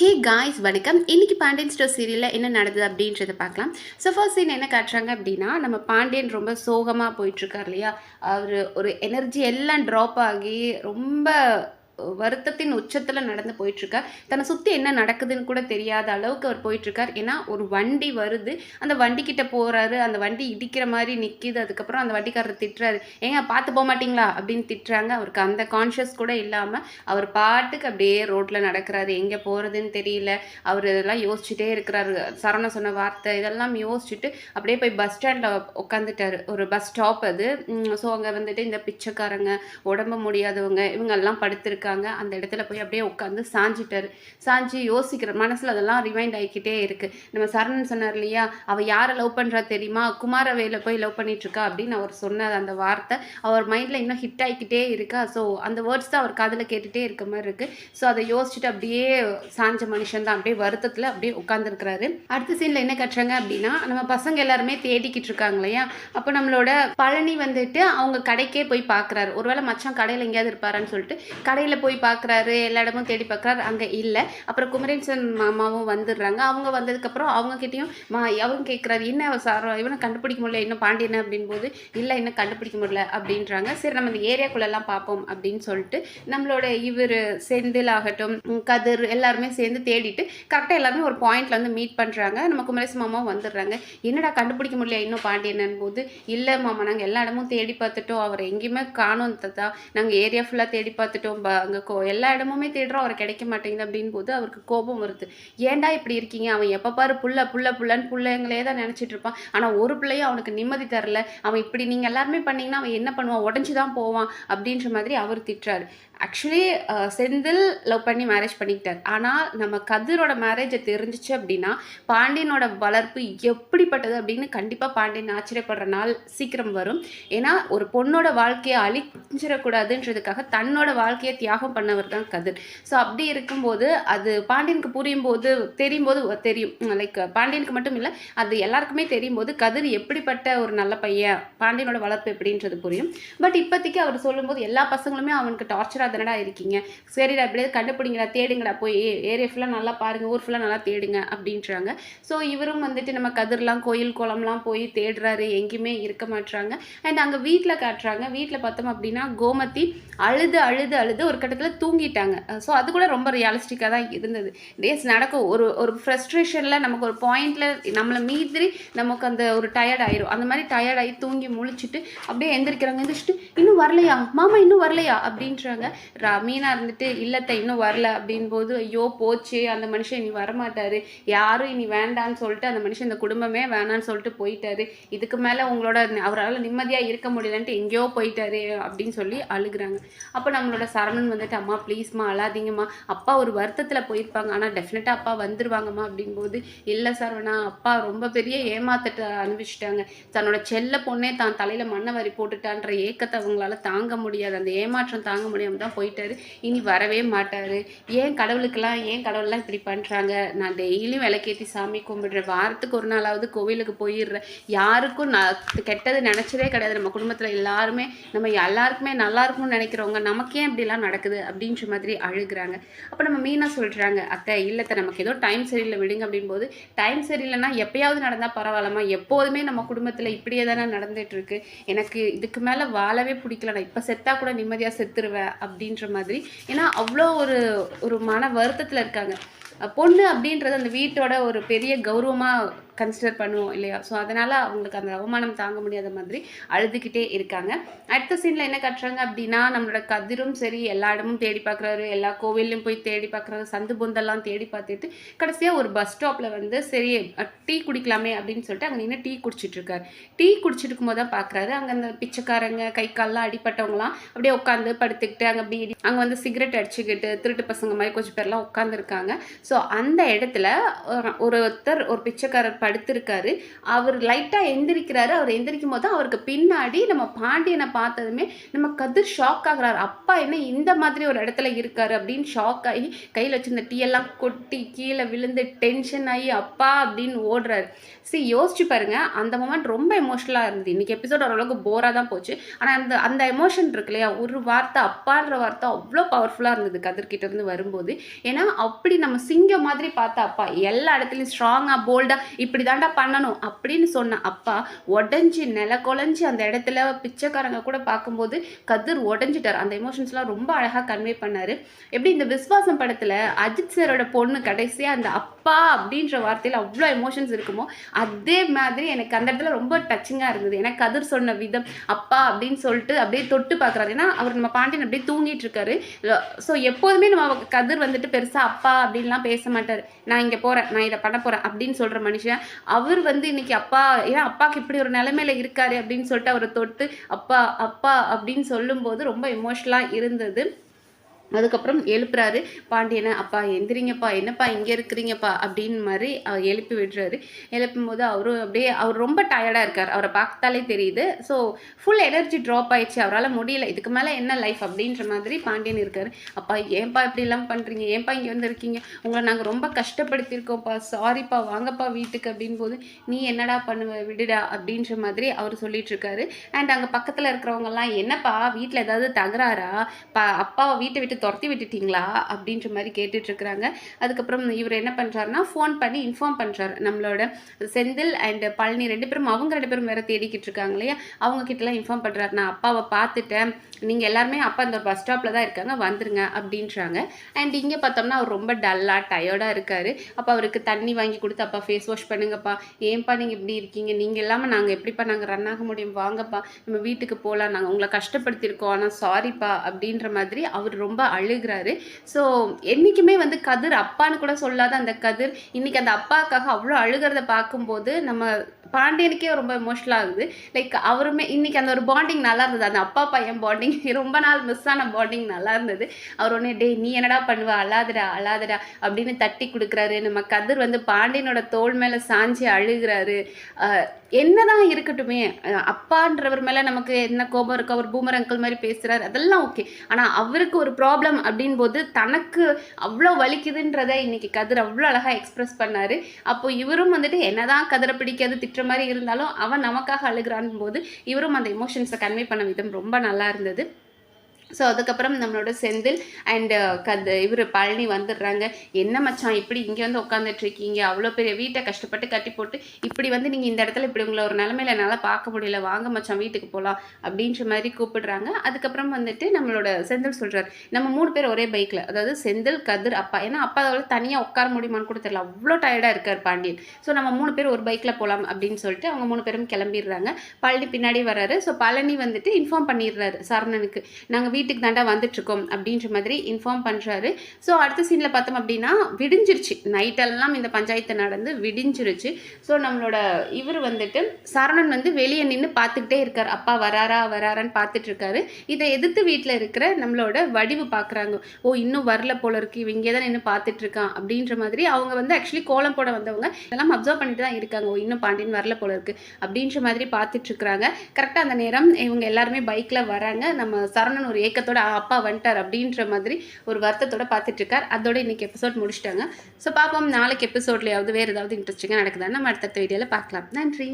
Hey guys வணக்கம். இன்றைக்கி Pandian store சீரியலில் என்ன நடந்தது அப்படின்றத பார்க்கலாம். ஸோ ஃபர்ஸ்ட் சீன் என்ன காட்டுறாங்க அப்படின்னா நம்ம பாண்டியன் ரொம்ப சோகமாக போயிட்டுருக்கார் இல்லையா? அவர் ஒரு எனர்ஜி எல்லாம் ட்ராப் ஆகி ரொம்ப வருத்தத்தின் உச்சத்தில் நடந்து போயிட்டுருக்கார். தன்னை சுற்றி என்ன நடக்குதுன்னு கூட தெரியாத அளவுக்கு அவர் போயிட்டுருக்கார். ஏன்னா ஒரு வண்டி வருது. அந்த வண்டிக்கிட்ட போகிறாரு அந்த வண்டி இடிக்கிற மாதிரி நிற்கிது அதுக்கப்புறம் அந்த வண்டிக்காரர் திட்டுறாரு. ஏங்க பார்த்து போக மாட்டீங்களா? அப்படின்னு திட்டுறாங்க. அவருக்கு அந்த கான்ஷியஸ் கூட இல்லாமல் அவர் பாட்டுக்கு அப்படியே ரோட்டில் நடக்கிறாரு. எங்கே போகிறதுன்னு தெரியல. அவர் இதெல்லாம் யோசிச்சுட்டே இருக்கிறாரு. சரவண சொன்ன வார்த்தை இதெல்லாம் யோசிச்சுட்டு அப்படியே போய் பஸ் ஸ்டாண்டில் உட்காந்துட்டாரு ஒரு பஸ் ஸ்டாப் அது. ஸோ அங்கே வந்துட்டு இந்த பிச்சைக்காரங்க உடம்பு முடியாதவங்க இவங்கெல்லாம் படுத்திருக்காங்க அந்த இடத்துல போய் அப்படியே உட்காந்து சாஞ்சிட்டாரு. சாஞ்சி யோசிக்கிற மனசில் அதெல்லாம் ரிமைண்ட் ஆகிக்கிட்டே இருக்குது நம்ம சரணன் சொன்னார் இல்லையா? அவள் யாரை லவ் பண்ணுறா தெரியுமா? குமாரவேல போய் லவ் பண்ணிட்டு இருக்கா அப்படின்னு அவர் சொன்ன அந்த வார்த்தை. அவர் மைண்டில் இன்னும் ஹிட் ஆகிக்கிட்டே இருக்கா. ஸோ அந்த வேர்ட்ஸ் தான் அவர் காதில் கேட்டுகிட்டே இருக்க மாதிரி இருக்குது ஸோ அதை யோசிச்சுட்டு அப்படியே சாஞ்ச மனுஷன் தான். அப்படியே வருத்தத்தில் அப்படியே உட்காந்துருக்கிறாரு அடுத்த சீனில் என்ன கட்டுறாங்க அப்படின்னா நம்ம பசங்க எல்லாருமே தேடிக்கிட்டு இருக்காங்க இல்லையா? அப்போ நம்மளோட பழனி வந்துட்டு அவங்க கடைக்கே போய் பார்க்குறாரு ஒருவேளை மச்சான் கடையில் எங்கேயாவது இருப்பாரான்னு சொல்லிட்டு கடையில் போய் பார்க்குறாரு எல்லா இடமும் தேடி பார்க்குறாரு அங்கே இல்லை. அப்புறம் குமரேசன் மாமாவும் வந்துடுறாங்க. அவங்க வந்ததுக்கப்புறம் அவங்கக்கிட்டேயும் மா அவங்க கேட்குறாரு என்ன சார் இவனை கண்டுபிடிக்க முடியல இன்னும் பாண்டியன் அப்படின்போது இல்லை இன்னும் கண்டுபிடிக்க முடியல அப்படின்றாங்க. சரி நம்ம இந்த ஏரியாக்குள்ளெல்லாம் பார்ப்போம் அப்படின்னு சொல்லிட்டு நம்மளோட இவர் செந்தில் ஆகட்டும் கதிர் எல்லாருமே சேர்ந்து தேடிட்டு கரெக்டாக எல்லாருமே ஒரு பாயிண்ட்ல வந்து மீட் பண்ணுறாங்க நம்ம குமரேசன் மாமாவும் வந்துடுறாங்க. என்னடா கண்டுபிடிக்க முடியல இன்னும் பாண்டியன் போது இல்லை மாமா நாங்கள் எல்லா இடமும் தேடி பார்த்துட்டோம். அவர் எங்கேயுமே காணோம் தத்தா. நாங்கள் ஏரியா ஃபுல்லாக தேடி பார்த்துட்டோம். ப அங்கே கோ எல்லா இடமுமே தேடுறோம் அவர் கிடைக்க மாட்டேங்குது அப்படின்னு போது அவருக்கு கோபம் வருது. ஏன்டா இப்படி இருக்கீங்க? அவன் எப்போ பாரு புள்ள புள்ள புள்ளன்னு பிள்ளைங்களே தான் நினச்சிட்டு இருப்பான். ஆனால் ஒரு பிள்ளையும் அவனுக்கு நிம்மதி தரல. அவன் இப்படி நீங்கள் எல்லாருமே பண்ணீங்கன்னா அவன் என்ன பண்ணுவான்? உடஞ்சி தான் போவான் அப்படின்ற மாதிரி அவர் திட்டுறாரு. ஆக்சுவலி uh, செந்தில் லவ் பண்ணி மேரேஜ் பண்ணிக்கிட்டார். ஆனால் நம்ம கதிரோட மேரேஜை தெரிஞ்சிச்சு அப்படின்னா பாண்டியனோட வளர்ப்பு எப்படிப்பட்டது அப்படின்னு கண்டிப்பாக பாண்டியன் ஆச்சரியப்படுற நாள் சீக்கிரம் வரும். ஏன்னா ஒரு பொண்ணோட வாழ்க்கையை அழிஞ்சிடக்கூடாதுன்றதுக்காக தன்னோட வாழ்க்கையை தியாகம் பண்ணவர் தான் கதிர். ஸோ அப்படி இருக்கும்போது அது பாண்டியனுக்கு புரியும் போது தெரியும் போது தெரியும். லைக் பாண்டியனுக்கு மட்டும் இல்லை அது எல்லாருக்குமே தெரியும் போது கதிர் எப்படிப்பட்ட ஒரு நல்ல பையன் பாண்டியனோட வளர்ப்பு எப்படின்றது புரியும். பட் இப்போதைக்கு அவர் சொல்லும்போது எல்லா பசங்களுமே அவனுக்கு டார்ச்சராக தானடா இருக்கீங்க. சரிடா அப்படியே கண்டுபிடிங்கடா தேடுங்கடா போய் ஏரியா ஃபுல்லாக நல்லா பாருங்கள் ஊர் ஃபுல்லாக நல்லா தேடுங்க அப்படின்றாங்க. ஸோ இவரும் வந்துட்டு நம்ம கதிர்லாம் கோயில் குளம்லாம் போய் தேடுறாரு எங்கேயுமே இருக்க மாட்றாங்க. அண்ட் அங்கே வீட்டில் காட்டுறாங்க. வீட்டில் பார்த்தோம் அப்படின்னா கோமதி அழுது அழுது அழுது ஒரு கட்டத்தில் தூங்கிட்டாங்க. ஸோ அது கூட ரொம்ப ரியாலிஸ்டிக்காக தான் இருந்தது. டேஸ் நடக்கும். ஒரு ஒரு ஃப்ரஸ்ட்ரேஷனில் நமக்கு ஒரு பாயிண்டில் நம்மளை மீதிரி நமக்கு அந்த ஒரு டயர்ட் ஆயிரும். அந்த மாதிரி டயர்ட் ஆகி தூங்கி முழிச்சிட்டு அப்படியே எந்திரிக்கிறாங்க. எந்திரிச்சிட்டு இன்னும் வரலையா? மாமா இன்னும் வரலையா? அப்படின்றாங்க. ரா- மீனா இருந்துட்டு இல்லத்தை இன்னும் வரல அப்படின் போது ஐயோ போச்சு அந்த மனுஷன் இனி வரமாட்டாரு. யாரும் இனி வேண்டான்னு சொல்லிட்டு அந்த மனுஷன் இந்த குடும்பமே வேணான்னு சொல்லிட்டு போயிட்டாரு. இதுக்கு மேலே உங்களோட அவரால் நிம்மதியாக இருக்க முடியலன்ட்டு எங்கேயோ போயிட்டாரு அப்படின்னு சொல்லி அழுகுறாங்க. அப்போ நம்மளோட சரவணன் வந்துட்டு அம்மா ப்ளீஸ்மா அழாதீங்கம்மா. அப்பா ஒரு வருத்தத்தில் போயிருப்பாங்க. ஆனால் டெஃபினட்டாக அப்பா வந்துருவாங்கம்மா அப்படின்போது இல்லை சரவணா அப்பா ரொம்ப பெரிய ஏமாத்தத்தை அனுபவிச்சிட்டாங்க. தன்னோட செல்ல பொண்ணே தான் தலையில் மண்ணை வரி போட்டுட்டான்ற ஏக்கத்தை அவங்களால தாங்க முடியாது. அந்த ஏமாற்றம் தாங்க முடியாமல் தான் போயிட்டாரு. இனி வரவே மாட்டார். ஏன் கடவுளுக்கெல்லாம் ஏன் கடவுள்லாம் இப்படி பண்ணுறாங்க நான் டெய்லியும் விளக்கேற்றி சாமி கும்பிடுறேன். வாரத்துக்கு ஒரு நாளாவது கோவிலுக்கு போயிடுறேன். யாருக்கும் நான் கெட்டது நினச்சதே கிடையாது. நம்ம குடும்பத்தில் எல்லாருமே நம்ம எல்லாருக்குமே நல்லா இருக்கணும்னு நினைக்கிறவங்க நமக்கே இப்படிலாம் நடக்குது அப்படின்ற மாதிரி அழுகுறாங்க. அப்போ நம்ம மீனா சொல்கிறாங்க அத்தை இல்லத்தை நமக்கு ஏதோ டைம் சரியில்லை விடுங்க அப்படின்போது டைம் சரியில்லைன்னா எப்பயாவது நடந்தால் பரவாயில்லம்மா. எப்போதுமே நம்ம குடும்பத்தில் இப்படியே தானே நடந்துட்டு இருக்கு. எனக்கு இதுக்கு மேலே வாழவே பிடிக்கல. நான் இப்போ செத்தா கூட நிம்மதியாக செத்துருவேன் அப்படின்ற மாதிரி. ஏன்னா அவ்வளோ ஒரு ஒரு மன வருத்தத்தில் இருக்காங்க. பொண்ணு அப்படின்றது அந்த வீட்டோட ஒரு பெரிய கௌரவமாக கன்சிடர் பண்ணுவோம் இல்லையா? ஸோ அதனால் அவங்களுக்கு அந்த அவமானம் தாங்க முடியாத மாதிரி அழுதுகிட்டே இருக்காங்க. அடுத்த சீனில் என்ன கட்டுறாங்க அப்படின்னா நம்மளோட கதிரும் சரி எல்லா இடமும் தேடி பார்க்குறாரு எல்லா கோவில்லையும் போய் தேடி பார்க்குறாரு சந்து பொந்தெல்லாம் தேடி பார்த்துட்டு கடைசியாக ஒரு பஸ் ஸ்டாப்பில் வந்து சரி டீ குடிக்கலாமே அப்படின்னு சொல்லிட்டு அங்கே நின்று டீ குடிச்சிட்டு இருக்காரு. டீ குடிச்சிட்டு இருக்கும்போது தான் பார்க்குறாரு அங்கே அந்த பிச்சைக்காரங்க கை கால்லாம் அடிப்பட்டவங்களாம் அப்படியே உட்காந்து படுத்துக்கிட்டு அங்கே பீடி அங்கே வந்து சிகரெட் அடிச்சுக்கிட்டு திருட்டு பசங்க மாதிரி கொஞ்சம் பேர்லாம் உட்காந்துருக்காங்க ஸோ அந்த இடத்துல ஒரு- ஒருத்தர் ஒரு பிச்சைக்காரர் படுத்திருக்காரு. அவர் லைட்டாக எந்திரிக்கிறாரு. அவர் எந்திரிக்கும் போது அவருக்கு பின்னாடி நம்ம பாண்டியனை பார்த்ததுமே நம்ம கதிர் ஷாக் ஆகுறாரு. அப்பா என்ன இந்த மாதிரி ஒரு இடத்துல இருக்காரு அப்படின்னு ஷாக் ஆகி கையில் வச்சிருந்த டீ எல்லாம் கொட்டி கீழே விழுந்து டென்ஷன் ஆகி அப்பா அப்படின்னு ஓடுறாரு. சரி யோசிச்சு பாருங்க. அந்த மொமெண்ட் ரொம்ப எமோஷனலாக இருந்தது. இன்றைக்கி எபிசோட் ஓரளவுக்கு போராக தான் போச்சு. ஆனால் அந்த அந்த எமோஷன் இருக்கு இல்லையா? ஒரு வார்த்தை அப்பான்ற வார்த்தை அவ்வளோ பவர்ஃபுல்லாக இருந்தது கதிர்கிட்ட இருந்து வரும்போது. ஏன்னா அப்படி நம்ம சிங்கம் மாதிரி பார்த்தா அப்பா. எல்லா இடத்துலையும் ஸ்ட்ராங்காக போல்டாக இப்படி தாண்டா பண்ணணும் அப்படின்னு சொன்ன அப்பா உடஞ்சி நில குழஞ்சி அந்த இடத்துல பிச்சைக்காரங்க கூட பார்க்கும்போது கதிர் உடஞ்சிட்டார். அந்த எமோஷன்ஸ்லாம் ரொம்ப அழகாக கன்வே பண்ணார். எப்படி இந்த விஸ்வாசம் படத்தில் அஜித் சாரோட பொண்ணு கடைசியாக அந்த அப்பா அப்பா அப்படின்ற வார்த்தையில் அவ்வளோ எமோஷன்ஸ் இருக்குமோ அதே மாதிரி எனக்கு அந்த இடத்துல ரொம்ப டச்சிங்காக இருந்தது. ஏன்னா கதிர் சொன்ன விதம் அப்பா அப்படின்னு சொல்லிட்டு அப்படியே தொட்டு பார்க்குறாரு. ஏன்னா அவர் நம்ம பாண்டியன் அப்படியே தூங்கிட்டு இருக்காரு. ஸோ எப்போதுமே நம்ம கதிர் வந்துட்டு பெருசாக அப்பா அப்படின்லாம் பேச மாட்டார். நான் இங்கே போகிறேன் நான் இதை பண்ண போகிறேன் அப்படின்னு சொல்கிற மனுஷன். அவர் வந்து இன்னைக்கு அப்பா ஏன்னா அப்பாவுக்கு இப்படி ஒரு நிலைமையில இருக்காரு அப்படின்னு சொல்லிட்டு அவரை தொட்டு அப்பா அப்பா அப்படின்னு சொல்லும்போது ரொம்ப எமோஷனலாக இருந்தது. அதுக்கப்புறம் எழுப்புறாரு. பாண்டியனை அப்பா எந்திரிங்கப்பா என்னப்பா இங்கே இருக்கிறீங்கப்பா? அப்படின்னு மாதிரி அவர் எழுப்பி விடுறாரு. எழுப்பும் போது அவரும் அப்படியே அவர் ரொம்ப டயர்டாக இருக்கார். அவரை பார்த்தாலே தெரியுது. ஸோ ஃபுல் எனர்ஜி ட்ராப் ஆயிடுச்சு. அவரால் முடியல. இதுக்கு மேலே என்ன லைஃப் அப்படின்ற மாதிரி பாண்டியன் இருக்கார். அப்பா ஏன்பா இப்படிலாம் பண்ணுறீங்க ஏன்பா இங்கே வந்திருக்கீங்க உங்களை நாங்கள் ரொம்ப கஷ்டப்படுத்தியிருக்கோம்ப்பா. சாரிப்பா வாங்கப்பா வீட்டுக்கு. அப்படின் போது நீ என்னடா பண்ணுவ? விடுடா. அப்படின்ற மாதிரி அவர் சொல்லிட்டு இருக்காரு. அண்ட் அங்கே பக்கத்தில் இருக்கிறவங்கலாம் என்னப்பா வீட்டில் ஏதாவது தகராறா பா அப்பாவை வீட்டை விட்டு துரத்தி விட்டுட்டீங்களா அப்படின்ற மாதிரி கேட்டுட்டு இருக்கிறாங்க. அதுக்கப்புறம் இவர் என்ன பண்ணுறாருனா ஃபோன் பண்ணி இன்ஃபார்ம் பண்ணுறாரு நம்மளோட செந்தில் அண்ட் பழனி ரெண்டு பேரும் அவங்க ரெண்டு பேரும் வேற தேடிக்கிட்டு இருக்காங்க இல்லையா? அவங்க கிட்டலாம் இன்ஃபார்ம் பண்ணுறாரு நான் அப்பாவை பார்த்துட்டேன். நீங்கள் எல்லாருமே அப்பா இந்த பஸ் ஸ்டாப்பில் தான் இருக்காங்க வந்துருங்க அப்படின்றாங்க. அண்ட் இங்கே பார்த்தோம்னா அவர் ரொம்ப டல்லாக டயர்டாக இருக்கார். அப்போ அவருக்கு தண்ணி வாங்கி கொடுத்து அப்பா ஃபேஸ் வாஷ் பண்ணுங்கப்பா. ஏன்ப்பா நீங்கள் இப்படி இருக்கீங்க? நீங்கள் இல்லாமல் நாங்கள் எப்படிப்பா நாங்கள் ரன் ஆக முடியும்? வாங்கப்பா. நம்ம வீட்டுக்கு போகலாம் நாங்கள் உங்களை கஷ்டப்படுத்தியிருக்கோம். ஆனால் சாரிப்பா அப்படின்ற மாதிரி அவர் ரொம்ப அழுகிறாரு. ஸோ என்றைக்குமே வந்து கதிர் அப்பான்னு கூட சொல்லாத அந்த கதிர் இன்னைக்கு அந்த அப்பாவுக்காக அவ்வளோ அழுகிறத பார்க்கும்போது நம்ம பாண்டியனுக்கே ரொம்ப எமோஷனல் ஆகுது. லைக் அவருமே இன்றைக்கி அந்த ஒரு பாண்டிங் நல்லா இருந்தது. அந்த அப்பா பையன் பாண்டிங் ரொம்ப நாள் மிஸ் ஆன பாண்டிங் நல்லா இருந்தது. அவர் ஒன்று டே நீ என்னடா பண்ணுவ? அழாதடா அழாதடா அப்படின்னு தட்டி கொடுக்குறாரு. நம்ம கதிர் வந்து பாண்டியனோட தோல் மேலே சாஞ்சி அழுகிறாரு. என்னதான் இருக்கட்டுமே அப்பான்றவர் மேலே நமக்கு என்ன கோபம் இருக்கு அவர் பூமர் அங்கிள் மாதிரி பேசுறாரு. அதெல்லாம் ஓகே ஆனால் அவருக்கு ஒரு ப்ராப்ளம் அப்படின் போது தனக்கு அவ்வளோ வலிக்குதுன்றதை இன்னைக்கு கதிர் அவ்வளோ அழகாக எக்ஸ்பிரஸ் பண்ணாரு. அப்போ இவரும் வந்துட்டு என்னதான் கதிரை பிடிக்காது திட்டுற மாதிரி இருந்தாலும் அவன் நமக்காக அழுகிறான் போது இவரும் அந்த எமோஷன்ஸை கன்வே பண்ண விதம் ரொம்ப நல்லா இருந்தது. ஸோ அதுக்கப்புறம் நம்மளோட செந்தில் அண்டு கது இவர் பழனி வந்துடுறாங்க. என்ன மச்சான் இப்படி இங்கே வந்து உட்காந்துட்ருக்கீங்க அவ்வளோ பெரிய வீட்டை கஷ்டப்பட்டு கட்டி போட்டு இப்படி வந்து நீங்கள் இந்த இடத்துல இப்படி உங்களை ஒரு நிலமையில என்னால் பார்க்க முடியல. வாங்க மச்சான் வீட்டுக்கு போகலாம் அப்படின்ற மாதிரி கூப்பிடுறாங்க. அதுக்கப்புறம் வந்துட்டு நம்மளோட செந்தில் சொல்கிறார் நம்ம மூணு பேர் ஒரே பைக்கில் அதாவது செந்தில் கதிர் அப்பா. ஏன்னா அப்பா அதில் தனியாக உட்கார முடியுமான்னு கூட தெரியல. அவ்வளோ டயர்டாக இருக்கார் பாண்டியன். ஸோ நம்ம மூணு பேர் ஒரு பைக்கில் போகலாம் அப்படின்னு சொல்லிட்டு அவங்க மூணு பேரும் கிளம்பிடுறாங்க. பழனி பின்னாடி வராரு ஸோ பழனி வந்துட்டு இன்ஃபார்ம் பண்ணிடுறாரு சரணனுக்கு. நாங்கள் வீட்டுக்கு தாண்டா வந்துட்டுருக்கோம் அப்படின்ற மாதிரி இன்ஃபார்ம் பண்ணுறாரு ஸோ அடுத்த சீனில் பார்த்தோம் அப்படின்னா விடிஞ்சிருச்சு. நைட்டெல்லாம் இந்த பஞ்சாயத்து நடந்து விடிஞ்சிருச்சு. ஸோ நம்மளோட இவர் வந்துட்டு சரணன் வந்து வெளியே நின்று பார்த்துக்கிட்டே இருக்கார். அப்பா வராரா வராரான்னு பார்த்துட்டு இருக்காரு இதை எதிர்த்து வீட்டில் இருக்கிற நம்மளோட வடிவு பார்க்குறாங்க. ஓ இன்னும் வரல போல இருக்கு. இவங்க தான் நின்று பார்த்துட்டு இருக்கான் அப்படின்ற மாதிரி அவங்க வந்து ஆக்சுவலி கோலம் போட வந்தவங்க. இதெல்லாம் அப்சர்வ் பண்ணிட்டு தான் இருக்காங்க. ஓ இன்னும் பாண்டியன் வரல போல இருக்கு அப்படின்ற மாதிரி பார்த்துட்டு இருக்கிறாங்க கரெக்டாக அந்த நேரம் இவங்க எல்லாருமே பைக்கில் வராங்க. நம்ம சரணன் ஒரு ஏக்கத்தோட அப்பா வந்துட்டார் அப்படின்ற மாதிரி ஒரு வருத்தத்தோட பார்த்துட்ருக்கார். அதோட இன்னைக்கு எபிசோட் முடிச்சிட்டாங்க. ஸோ பார்ப்போம். நாளைக்கு எபிசோட்லையாவது வேறு ஏதாவது இன்ட்ரெஸ்டிங்காக நடக்குதான்னு நம்ம அடுத்த வீடியோவில் பார்க்கலாம். நன்றி.